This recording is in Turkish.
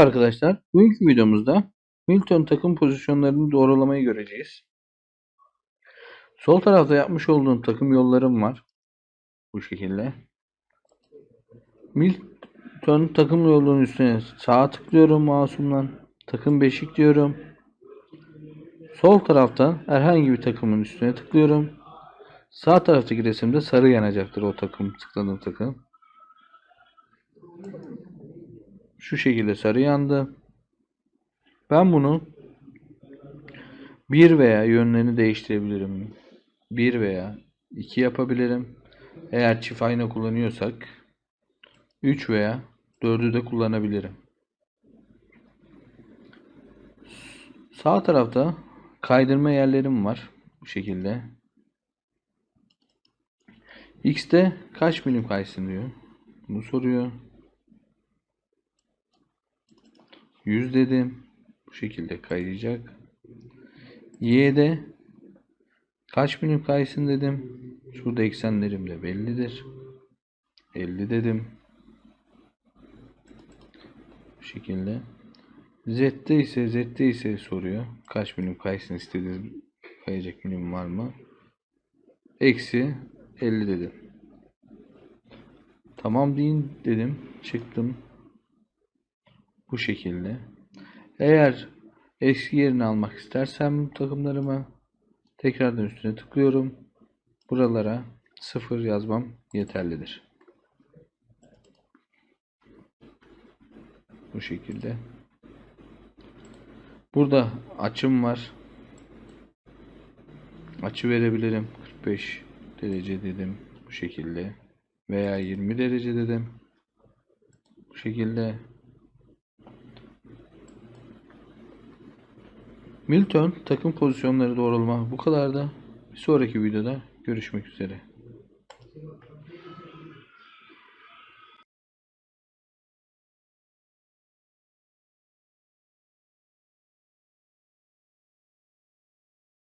Arkadaşlar, bugünkü videomuzda Milton takım pozisyonlarını doğrulamayı göreceğiz. Sol tarafta yapmış olduğum takım yollarım var. Bu şekilde. Milton takım yolunun üstüne sağa tıklıyorum mouse'umdan. Takım beşik diyorum. Sol taraftan herhangi bir takımın üstüne tıklıyorum. Sağ taraftaki resimde sarı yanacaktır o takım tıkladığım takım. Şu şekilde sarı yandı. Ben bunu bir veya yönlerini değiştirebilirim. Bir veya iki yapabilirim. Eğer çift ayna kullanıyorsak 3 veya 4'ü de kullanabilirim. Sağ tarafta kaydırma yerlerim var. Bu şekilde. X'te kaç milim kaysın diyor. Bunu soruyor. 100 dedim. Bu şekilde kayacak. Y'de kaç milim kaysın dedim. Şurada eksenlerim de bellidir. 50 dedim. Bu şekilde. Z'de ise Z'de ise soruyor. Kaç milim kaysın istediğiniz kayacak milim var mı? Eksi 50 dedim. Tamam deyin dedim. Çıktım. Bu şekilde. Eğer eski yerini almak istersem takımlarıma tekrardan üstüne tıklıyorum. Buralara 0 yazmam yeterlidir. Bu şekilde. Burada açım var. Açı verebilirim. 45 derece dedim. Bu şekilde. Veya 20 derece dedim. Bu şekilde Milton takım pozisyonları doğrulama bu kadar da bir sonraki videoda görüşmek üzere.